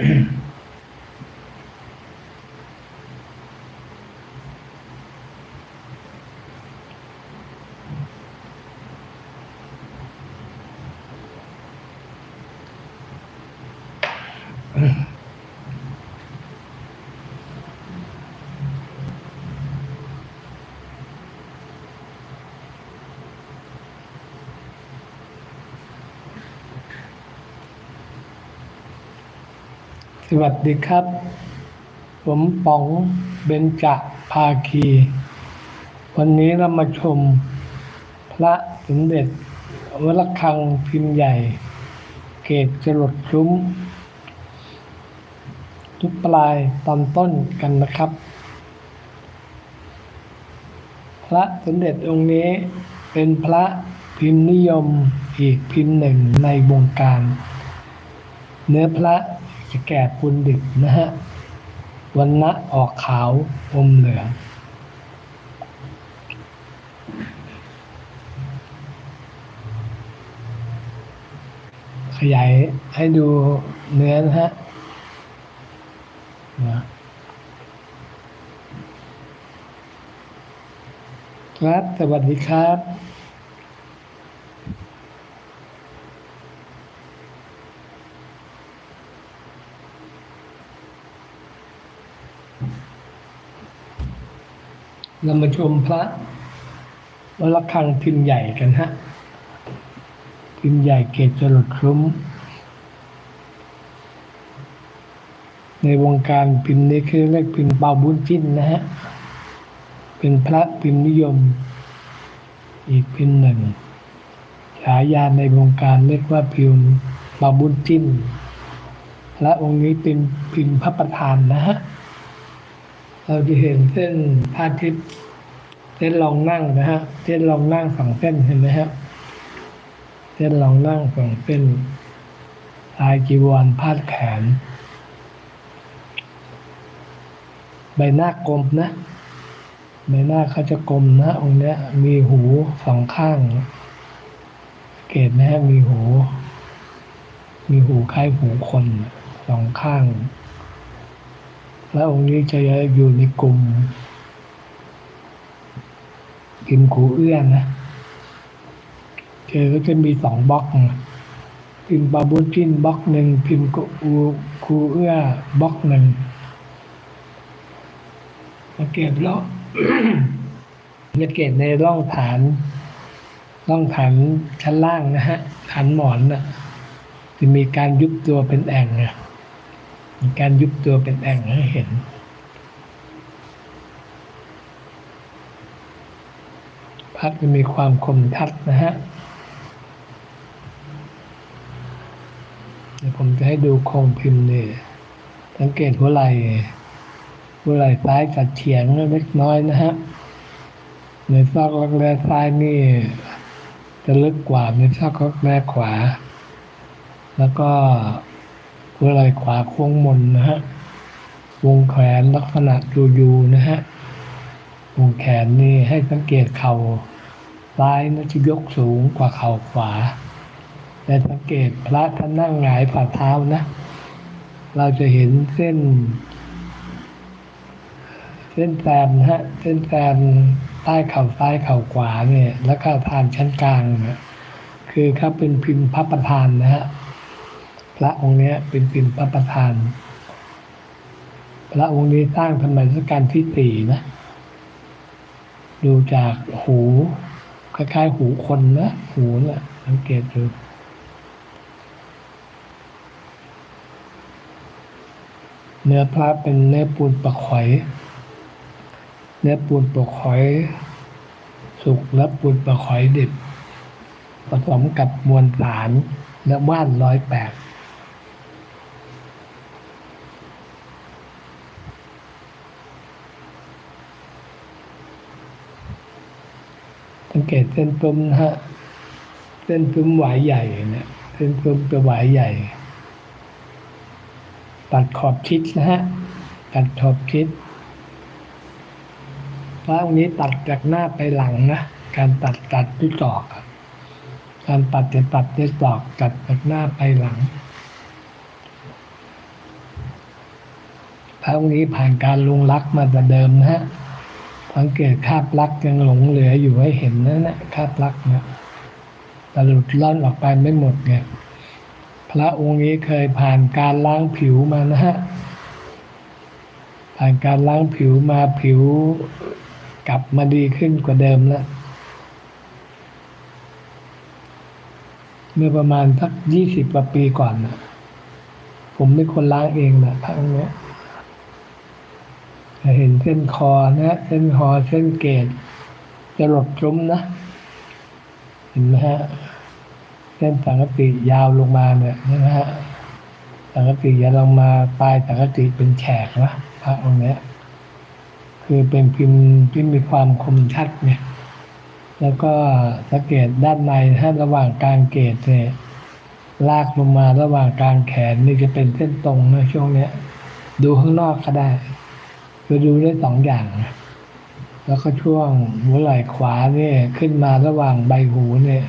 Mm-hmm. สวัสดีครับ ผมป๋องเบญจภาคี วันนี้เรามาชม พระสมเด็จวัดระฆังพิมพ์ใหญ่ เกตจรดซุ้ม ทุกปลายตอนต้นกันนะครับ พระสมเด็จองค์นี้เป็นพระพิมพ์นิยมอีกพิมพ์หนึ่งในวงการ เนื้อพระ จะแก่ปุนดิบนะฮะวันณะออกขาวอมเหลืองขยายให้ดูเนื้อนะฮะนะครับสวัสดีครับ เรามาชมพระวระฆังพิมพ์ใหญ่กันฮะ พิมพ์ใหญ่เกตจรดคลุ้ม ในวงการพิมพ์นี้คือเรียกพิมพ์เปาบุญจิ้นนะฮะ เป็นพระพิมพ์นิยม อีกพิมพ์หนึ่งฉายาในวงการเรียกว่าพิมพ์เปาบุญจิ้น และองค์นี้เป็นพิมพ์พระประธานนะฮะ เราจะเห็นเส้นพระอาทิตย์เส้นรองนั่งนะฮะเส้นรองนั่งสองเส้นเห็นไหมครับเส้นรองนั่งสองเส้นลายจีวรพาดแขน ใบหน้ากลมนะ ใบหน้าเขาจะกลมนะองค์เนี้ย มีหูสองข้างสังเกตนะฮะมีหู มีหูคล้ายหูคนสองข้าง และองค์นี้จะอยู่ในกลุ่มพิมขูเอื้อนนะเจอก็จะมีสองบล็อก พิมพ์บาบูจินบล็อกหนึ่งพิมพ์กูคูเอื้อบล็อกหนึ่งสังเกตแล้วสังเกตในร่องฐานร่องฐานชั้นล่างนะฮะฐานหมอนน่ะจะมีการยุบตัวเป็นแอ่งนะ มีการยุบตัวเป็นแอ่งให้เห็น พัดจะมีความคมทัดนะฮะ เดี๋ยวผมจะให้ดูโครงพิมพ์เนี่ยสังเกตหัวไหล่หัวไหล่ซ้ายกัดเฉียงเล็กน้อยนะฮะ ในซอกรักแร้ซ้ายนี่ จะลึกกว่าในซอกรักแร้ขวา แล้วก็ หัวไหล่ขวาโค้งมนนะฮะ วงแขนลักษณะยูยูนะฮะ วงแขนนี่ให้สังเกตเข่าซ้ายนะจะยกสูงกว่าเข่าขวา แต่สังเกตพระท่านนั่งหงายฝ่าเท้านะ เราจะเห็นเส้น เส้นแซมนะฮะ เส้นแซมใต้เข่าซ้ายเข่าขวาเนี่ย แล้วก็ทานชั้นกลางนะคือครับเป็นพิมพ์พระประธานนะฮะ ระองค์เนี้ยเป็นพิมพ์พระประธาน พระองค์นี้สร้างสมัยรัชกาลที่สี่นะ ดูจากหูคล้ายๆหูคนนะหูนะ่ะสังเกตดูเนื้อพระเป็นเนื้อปูนปะขอย เนื้อปูนปะขอย สุกและปูนปะขอยดิบผสมกับมวลสารและว่านร้อยแปด สังเกตเส้นตุ้มนะฮะเส้นตุ้มหวายใหญ่เนี่ยเส้นตุ้มเป็นหวายใหญ่ ตัดขอบชิดนะฮะตัดขอบชิดพระองค์นี้ตัดจากหน้าไปหลังนะการตัดตัดด้วยตอกการตัดจะตัดด้วยตอกตัดจากหน้าไปหลังพระองค์นี้ผ่านการลงรักมาแต่เดิมนะฮะ สังเกตคาบลักยังหลงเหลืออยู่ให้เห็นนั่นนะคาบลักเนี่ยแต่หลุดล่อนออกไปไม่หมดไงพระองค์นี้เคยผ่านการล้างผิวมานะฮะผ่านการล้างผิวมาผิวกลับมาดีขึ้นกว่าเดิมแล้วเมื่อประมาณสักยี่สิบกว่าปีก่อนนะผมเป็นคนล้างเองนะพระองค์เนี้ย จะเห็นเส้นคอนะเส้นคอเส้นเกตจะหลดจมนะ เห็นไหมฮะเส้นสังกติยาวลงมาเนี่ยนะฮะสังกติยาวลงมาปลายสังกติเป็นแฉกนะพระองค์เนี้ย คือเป็นพิมพ์ที่มีความคมชัดเนี่ยแล้วก็สังเกตด้านในนะฮะระหว่างกลางเกตเนี่ยลากลงมาระหว่างกลางแขนนี่จะเป็นเส้นตรงนะช่วงเนี้ย ดูข้างนอกก็ได้ คือดูได้สองอย่าง แล้วก็ช่วงหัวไหล่ขวาเนี่ยขึ้นมาระหว่างใบหูเนี่ย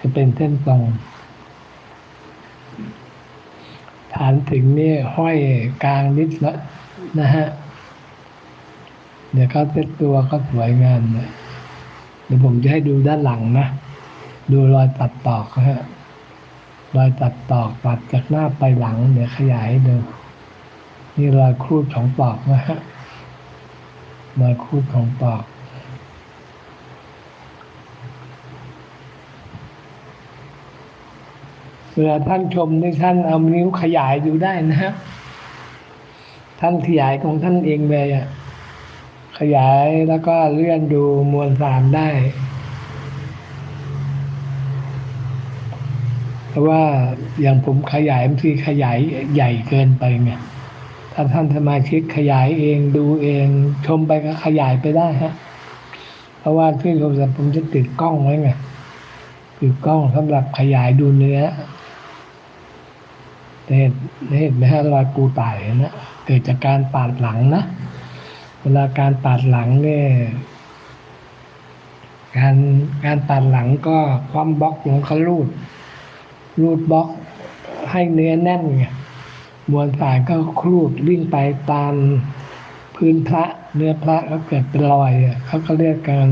จะเป็นเส้นตรง ฐานถึงเนี่ยห้อยกลางนิดละนะฮะ เดี๋ยวเขาเซ็ตตัวก็สวยงามนะเดี๋ยวผมจะให้ดูด้านหลังนะ ดูรอยตัดตอกนะฮะรอยตัดตอกตัดจากหน้าไปหลัง เดี๋ยวขยายให้ดูนี่รอยครูดของตอกนะฮะ รอยครูดของตอกเวลาท่านชมนี่ท่านเอานิ้วขยายดูได้นะฮะท่านขยายของท่านเองเลยอะขยายแล้วก็เลื่อนดูมวลสารได้เพราะว่าอย่างผมขยายบางทีขยายใหญ่เกินไปไง ถ้าท่านสมาชิกขยายเองดูเองชมไปก็ขยายไปได้ฮะ เพราะว่าที่โทรศัพท์ผมจะติดกล้องไว้ไงติดกล้องสำหรับขยายดูเนื้อเห็นเห็นไหมฮะรอยปูไต่นะเกิดจากการปาดหลังนะ เวลาการปาดหลังเนี่ยการการปาดหลังก็คว่ำบล็อกลงเขารูดรูดบล็อกให้เนื้อแน่นไง มวลสารก็ครูดวิ่งไปตามพื้นพระเนื้อพระก็เกิดเป็นรอยเขาก็เรียกการ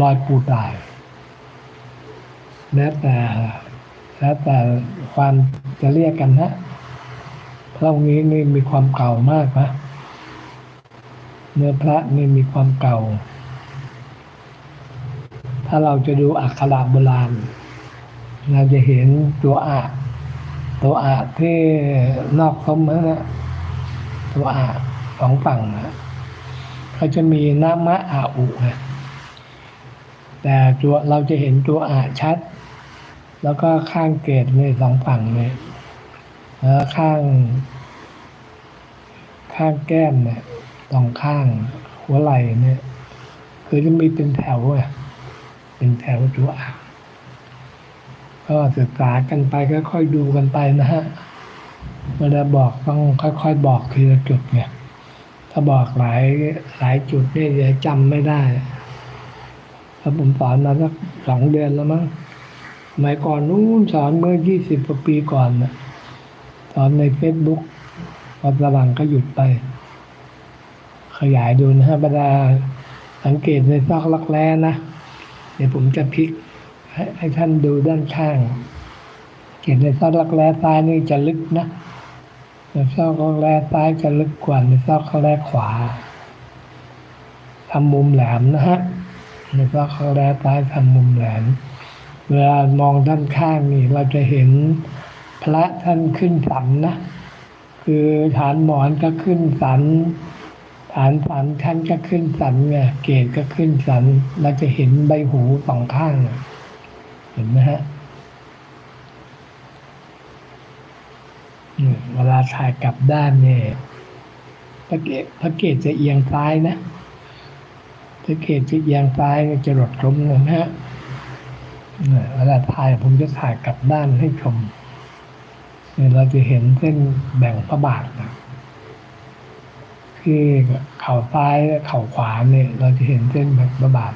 รอยปูตายแล้วแต่แล้วแต่ความจะเรียกกันนะพระองค์นี้นี่มีความเก่ามากนะเนื้อพระนี่มีความเก่า ถ้าเราจะดูอักขระโบราณ เราจะเห็นตัวอะ ตัวอะที่นอกสมนั่นนะตัวอะสองฝั่งนะเขาจะมีนามะอาอุนะแต่ตัวเราจะเห็นตัวอะชัด แล้วก็ข้างเกตเลยสองฝั่งเลยแล้วข้าง ข้างแก้มเนี่ยตรงข้างหัวไหล่เนี่ย คือจะมีเป็นแถวอะเป็นแถวตัวอะ ก็ศึกษากันไปค่อยๆดูกันไปนะฮะเวลาบอกต้องค่อยๆบอกทีละจุดไงถ้าบอกหลายหลายจุดเนี่ยจะจำไม่ได้ถ้าผมสอนมาสักสองเดือนแล้วมั้งสมัยก่อนนู้นสอนเมื่อยี่สิบกว่าปีก่อนนะสอนในเฟซบุ๊กพอสว่างก็หยุดไป ขยายดูนะฮะบรรดาสังเกตในซอกลักแร้นะ เดี๋ยวผมจะพลิก ให้ให้ท่านดูด้านข้าง เขียนในซอกรักแร้ซ้ายนี่จะลึกนะในซอกรักแร้ซ้ายจะลึกกว่าในซอกรักแร้ขวาทำมุมแหลมนะฮะในซอกรักแร้ซ้ายทำมุมแหลม เวลามองด้านข้างนี่เราจะเห็นพระท่านขึ้นสันนะ คือฐานหมอนก็ขึ้นสันฐานสันท่านก็ขึ้นสันไงเกศก็ขึ้นสันเราจะเห็นใบหูสองข้างนะ เห็นไหมฮะเวลาถ่ายกลับด้านเนี่ยพระเกศพระเกศจะเอียงซ้ายนะพระเกศจะเอียงซ้ายเนี่ยจะหลดล้มเลยนะฮะเวลาถ่ายผมจะถ่ายกลับด้านให้ชมเนี่ยเราจะเห็นเส้นแบ่งพระบาทนะที่เข่าซ้ายและเข่าขวาเนี่ย เราจะเห็นเส้นแบบระบาด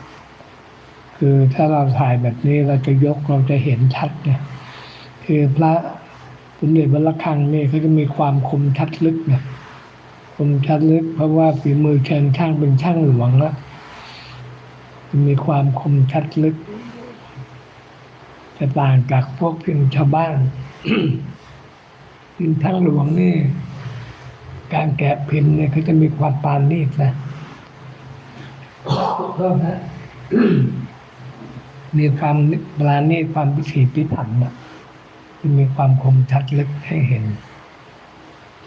คือถ้าเราถ่ายแบบนี้เราจะยกเราจะเห็นชัดเนี่ยคือพระสมเด็จวัดระฆังนี่เขาจะมีความคมชัดลึกเนี่ยคมชัดลึก เพราะว่าฝีมือเชิงช่างเป็นช่างหลวงละมีความคมชัดลึกจะต่างจากพวกพิมพ์ชาวบ้านพิมพ์ช่างหลวงนี่ การแกะพิมพ์เนี่ยเขาจะมีความปานนีตนะโทษนะ มีความปราณีตความพิถีพิถันนะจะมีความคมชัดลึกให้เห็น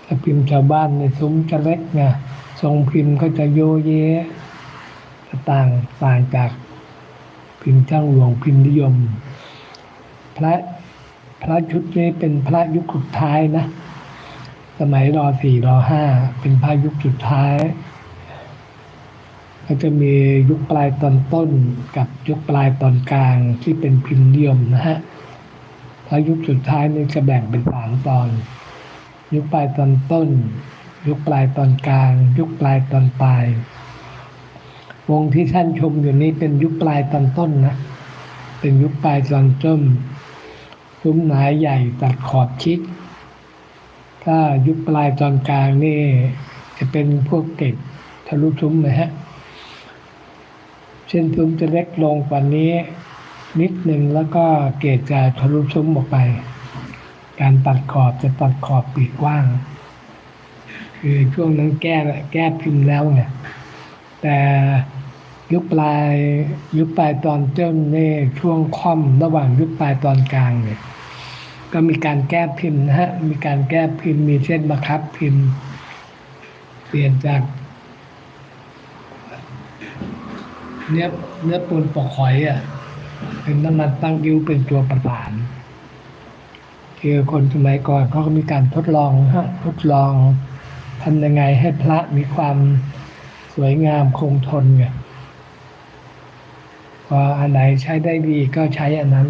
ถ้าพิมพ์ชาวบ้านในซุ้มจะเล็กไงทรงพิมพ์ก็จะโยเยต่างต่างจากพิมพ์ช่างหลวงพิมพ์นิยม พระพระชุดนี้เป็นพระยุคสุดท้ายนะ สมัยรอสี่รอห้าเป็นพระยุคสุดท้าย ก็จะมียุคปลายตอนต้นกับยุคปลายตอนกลางที่เป็นพิมพ์นิยมนะฮะพระยุคสุดท้ายนี่จะแบ่งเป็นสามตอน ยุคปลายตอนต้น ยุคปลายตอนกลาง ยุคปลายตอนปลาย วงที่ท่านชมอยู่นี้เป็นยุคปลายตอนต้นนะ เป็นยุคปลายตอนต้นซุ้มหนาใหญ่ตัดขอบชิด ถ้ายุคปลายตอนกลางนี่จะเป็นพวกเกล็ดทะลุซุ้มนะฮะ เส้นซุ้มจะเล็กลงกว่านี้ นิดหนึ่งแล้วก็เกรดจะทะลุซุ้มออกไป การตัดขอบจะตัดขอบปีกกว้าง คือช่วงนั้นแก้แก้พิมพ์แล้วไงแต่ยุคปลายยุคปลายตอนต้นนี่ช่วงค่อมระหว่างยุคปลายตอนกลางเนี่ยก็มีการแก้พิมพ์นะฮะมีการแก้พิมพ์มีเส้นบังคับพิมพ์ เปลี่ยนจาก เนื้อเนื้อปูนปอกหอยอะเป็นน้ำมันตั้งยิ้วเป็นตัวประสานคือคนสมัยก่อนเขาก็มีการทดลองฮะทดลองทำยังไงให้พระมีความสวยงามคงทนไงพออันไหนใช้ได้ดีก็ใช้อันนั้น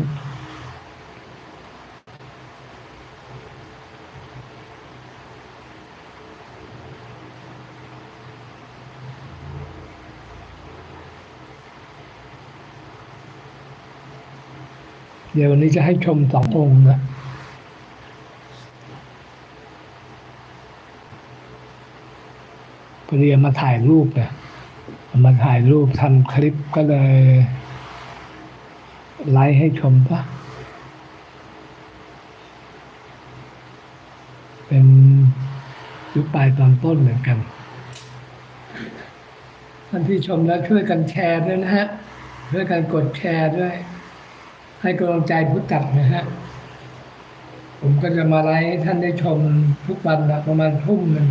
เดี๋ยววันนี้จะให้ชมสององค์นะพอดีเอามาถ่ายรูปเนี่ยมาถ่ายรูปทำคลิปก็เลยไลฟ์ให้ชมปะเป็นยุคปลายตอนต้นเหมือนกัน ท่านที่ชมแล้วช่วยกันแชร์ด้วยนะฮะ ช่วยกันกดแชร์ด้วย ให้กำลังใจผู้จัดนะฮะ ผมก็จะมาไลฟ์ท่านได้ชมทุกวันนะประมาณทุ่มหนึ่ง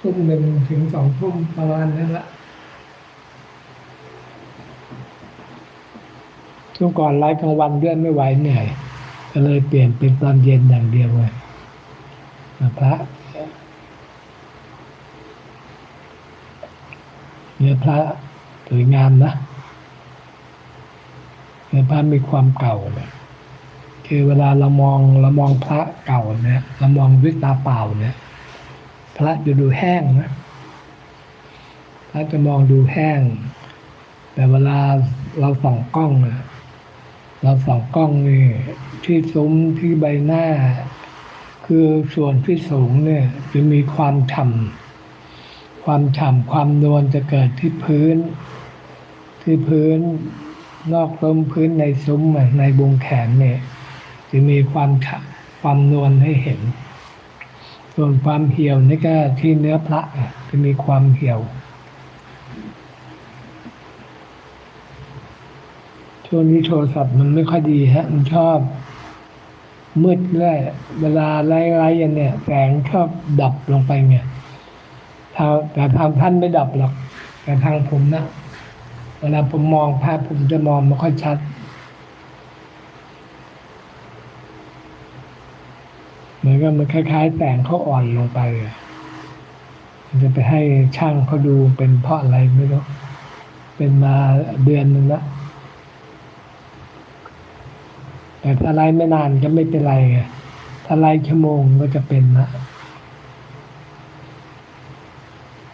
ทุ่มหนึ่งถึงสองทุ่มประมาณนั้นละช่วงก่อนไลฟ์กลางวันเลื่อนไม่ไหวเหนื่อยก็เลยเปลี่ยนเป็นตอนเย็นอย่างเดียวเลยพระเนื้อพระสวยงามนะ เนื้อพระมีความเก่าเนี่ยคือเวลาเรามองเรามองพระเก่าเนี่ยเรามองด้วยตาเปล่าเนี่ย พระจะดูแห้งนะพระจะมองดูแห้ง แต่เวลาเราส่องกล้องนะเราส่องกล้องนี่ที่ซุ้มที่ใบหน้า คือส่วนที่สูงเนี่ยจะมีความฉ่ำความฉ่ำความนวลจะเกิดที่พื้น ที่พื้น นอกซุ้มพื้นในซุ้มในวงแขนเนี่ยจะมีความฉ่ความนวลให้เห็น ส่วนความเหี่ยวนี่ก็ที่เนื้อพระจะมีความเหี่ยว ช่วงนี้โทรศัพท์มันไม่ค่อยดีฮะ มันชอบ มืดเรื่อยเวลาไล่ไล่ยันเนี่ย แสงชอบดับลงไปไงทางแต่ทางท่านไม่ดับหรอก แต่ทางผมนะ เวลาผมมองภาพผมจะมองไม่ค่อยชัด เหมือนกับมันคล้าย ๆแสงเขาอ่อนลงไปมันจะไปให้ช่างเขาดูเป็นเพราะอะไรไม่รู้ เป็นมาเดือนหนึ่งละแต่ถ้าไล่ไม่นานก็ไม่เป็นไรไงถ้าไล่ชั่วโมงก็จะเป็นนะ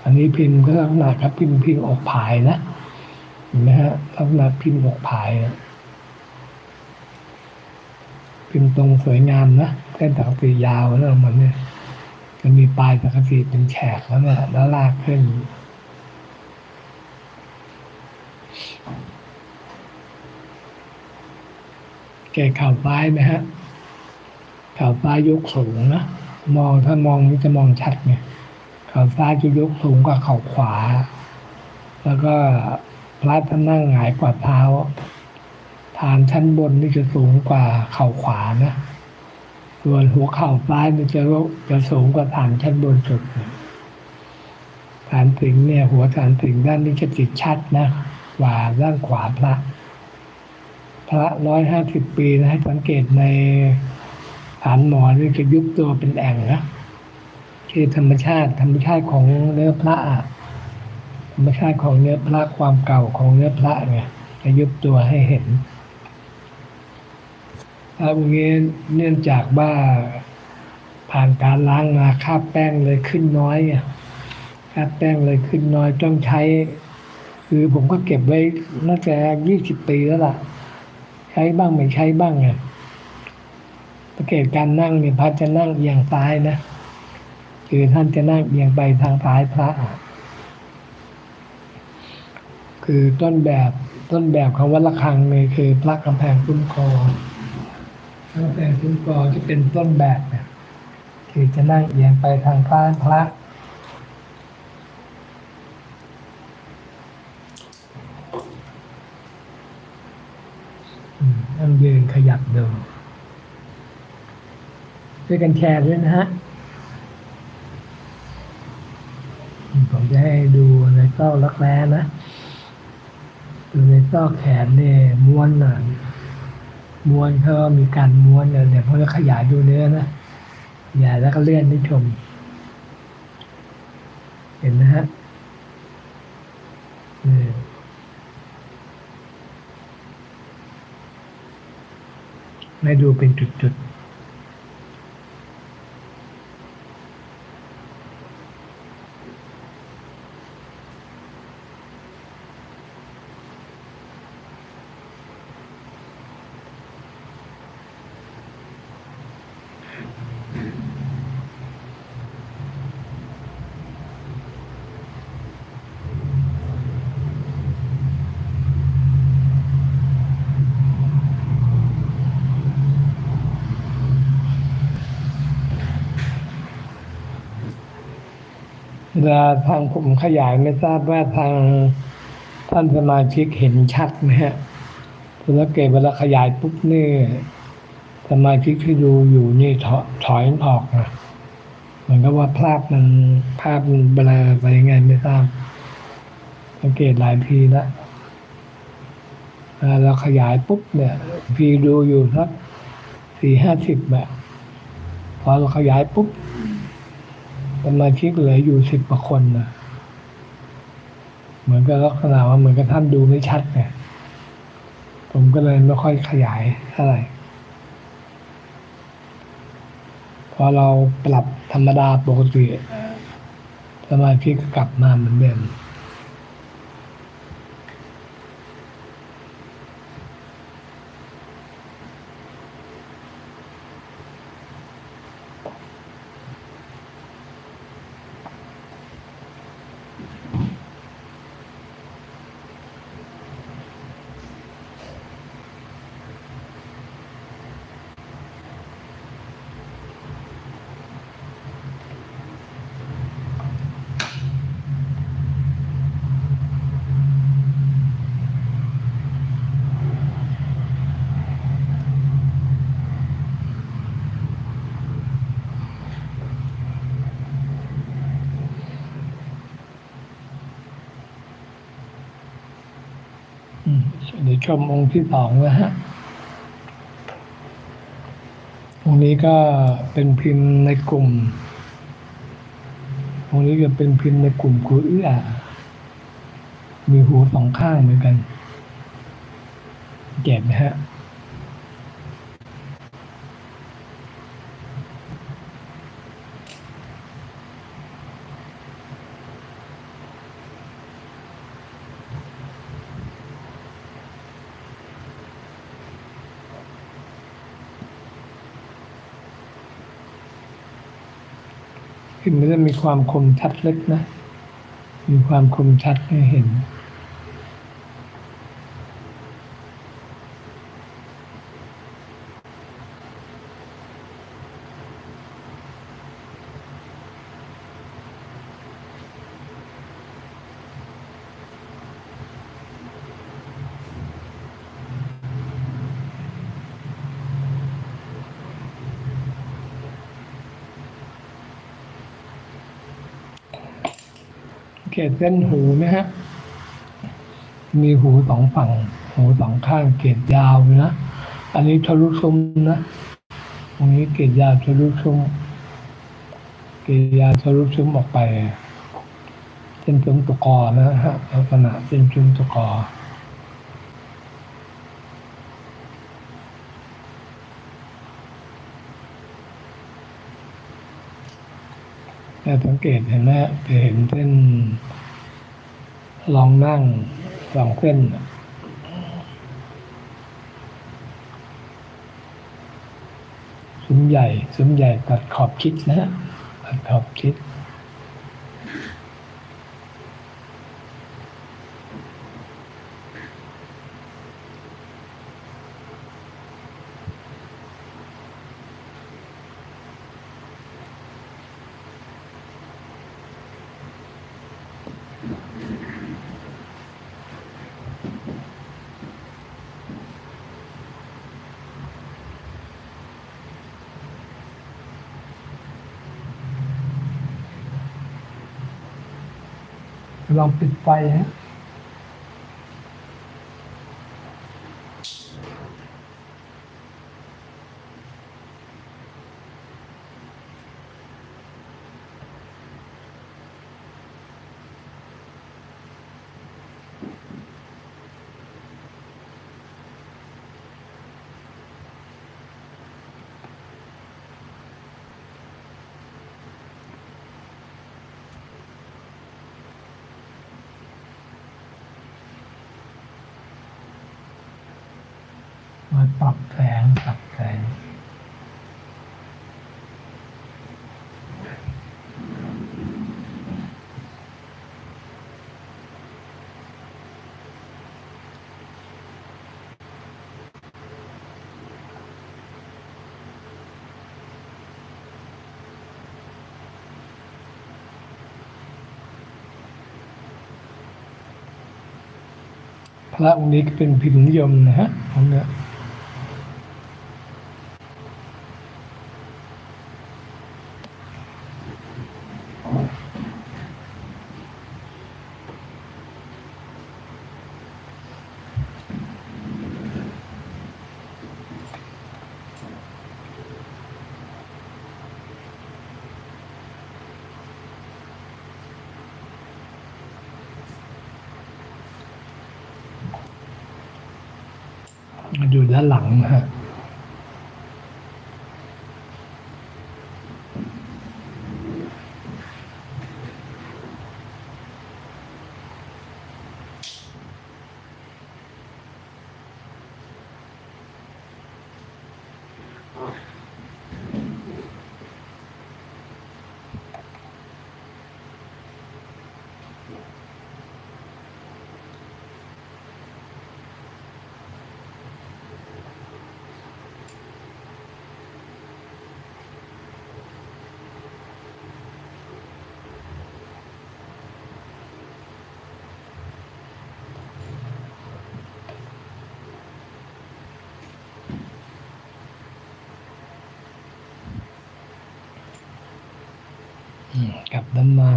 อันนี้พิมพ์ก็ลักษณะครับพิมพ์พิมพ์ออกผายนะ เห็นไหมฮะลักษณะพิมพ์ออกผายนะพิมพ์ตรงสวยงามนะเส้นสังกะสียาวแล้วมันเนี่ยจะมีปลายสังกะสีเป็นแฉกแล้วเนี่ยแล้วลากขึ้นเกตข่าวซ้ายไหมฮะข่าวซ้ายยกสูงนะมองถ้ามองนี่จะมองชัดไงข่าวซ้ายจะยกสูงกว่าเข่าขวา แล้วก็ พระท่านนั่งหงายกว่าเท้า ฐานชั้นบนนี่จะสูงกว่าเข่าขวานะส่วนหัวเข่าซ้ายนี่จะจะสูงกว่าฐานชั้นบนสุดฐานสิงเนี่ย หัวฐานสิงด้านนี้จะติดชัดนะกว่าด้านขวาพระ พระร้อยห้าสิบปีนะให้สังเกตในฐานหมอนี่จะยุบตัวเป็นแอ่งนะคือธรรมชาติธรรมชาติของเนื้อพระอะ ธรรมชาติของเนื้อพระความเก่าของเนื้อพระไงจะยุบตัวให้เห็นถ้าพวกนี้เนื่องจากว่าผ่านการล้างมาคราบแป้งเลยขึ้นน้อยไงคราบแป้งเลยขึ้นน้อยต้องใช้ คือผมก็เก็บไว้น่าจะยี่สิบปีแล้วล่ะ ใช้บ้างไม่ใช้บ้างไงสังเกตการนั่งเนี่ยพระจะนั่งเอียงซ้ายนะคือท่านจะนั่งเอียงไปทางซ้ายพระอะ คือต้นแบบต้นแบบของวัดระฆังเนี่ยคือพระกำแพงคุ้มครองพระกำแพงคุ้มครองที่เป็นต้นแบบเนี่ยคือจะนั่งเอียงไปทางซ้ายพระ นั่งยืนขยับเดินช่วยกันแชร์ด้วยนะฮะผมจะให้ดูในเต้ารักแร้นะ ดูในเต้าแขนเนี่ยม้วนน่ะม้วนเขามีการม้วนเนี่ยเดี๋ยวผมจะขยายดูเนื้อนะขยายแล้วก็เลื่อนให้ชม เห็นนะฮะนี่ให้ดูเป็นจุดๆ เวลาทางผมขยายไม่ทราบว่าทางท่านสมาชิกเห็นชัดไหมฮะคุณสังเกตเวลาขยายปุ๊บนี่สมาชิกที่ดูอยู่นี่ถอยถอยออกนะเหมือนกับว่าภาพมันภาพมันเบลอไปยังไงไม่ทราบสังเกตหลายทีแล้วเวลาเราขยายปุ๊บเนี่ยพีดูอยู่สักสี่ห้าสิบแบบพอเราขยายปุ๊บ สมาชิกเหลืออยู่สิบกว่าคนนะเหมือนกับลักษณะว่าเหมือนกับท่านดูไม่ชัดไงผมก็เลยไม่ค่อยขยายเท่าไหร่พอเราปรับธรรมดาปกติสมาธิก็กลับมาเหมือนเดิม อืม เดี๋ยวชมองค์ที่สองนะฮะองนี้ก็เป็นพิมพ์ในกลุ่มองนี้ก็เป็นพิมพ์ในกลุ่มกูเอื้อมีหูสองข้างเหมือนกันเก็บนะฮะ จะมีความคมชัดเล็กนะ มีความคมชัดให้เห็น เกตเส้นหูไหมฮะ มีหูสองฝั่ง หูสองข้างเกตยาวนะ อันนี้ทะลุซุ้มนะ ตรงนี้เกตยาวทะลุซุ้ม เกตยาวทะลุซุ้มออกไปเส้นซุ้มตะกอนะฮะลักษณะเส้นซุ้มตะกอ แต่สังเกตเห็นไหมฮะจะเห็นเส้นลองนั่งสองเส้นซุ้มใหญ่ซุ้มใหญ่ตัดขอบคิดนะฮะตัดขอบคิด ลองปิ มาปรับแสงปรับแสงพระองค์นี้ก็เป็นพิมพ์นิยมนะฮะของเนี้ย หลังนะฮะอื กลับบ้านมา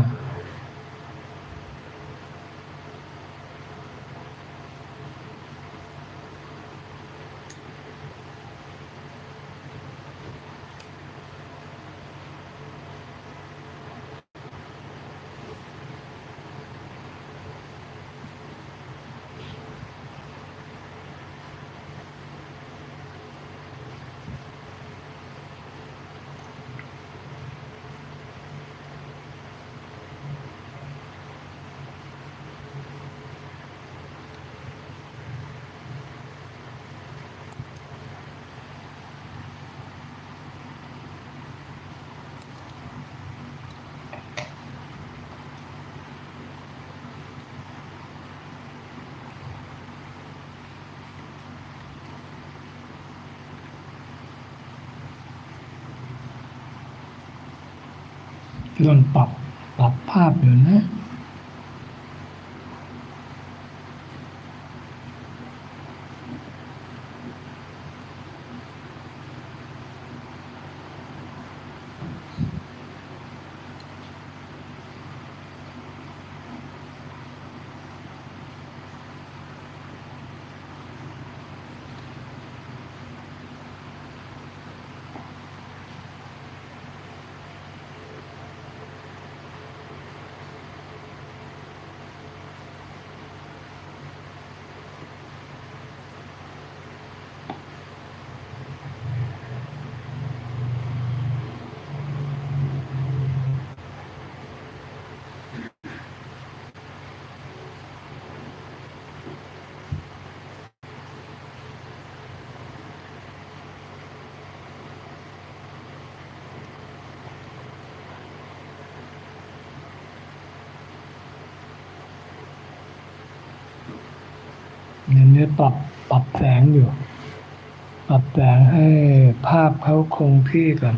กำลังปรับปรับภาพอยู่นะ เดี๋ยนี้ปรับปรับแสงอยู่ ปรับแสงให้ภาพเขาคงที่ก่อน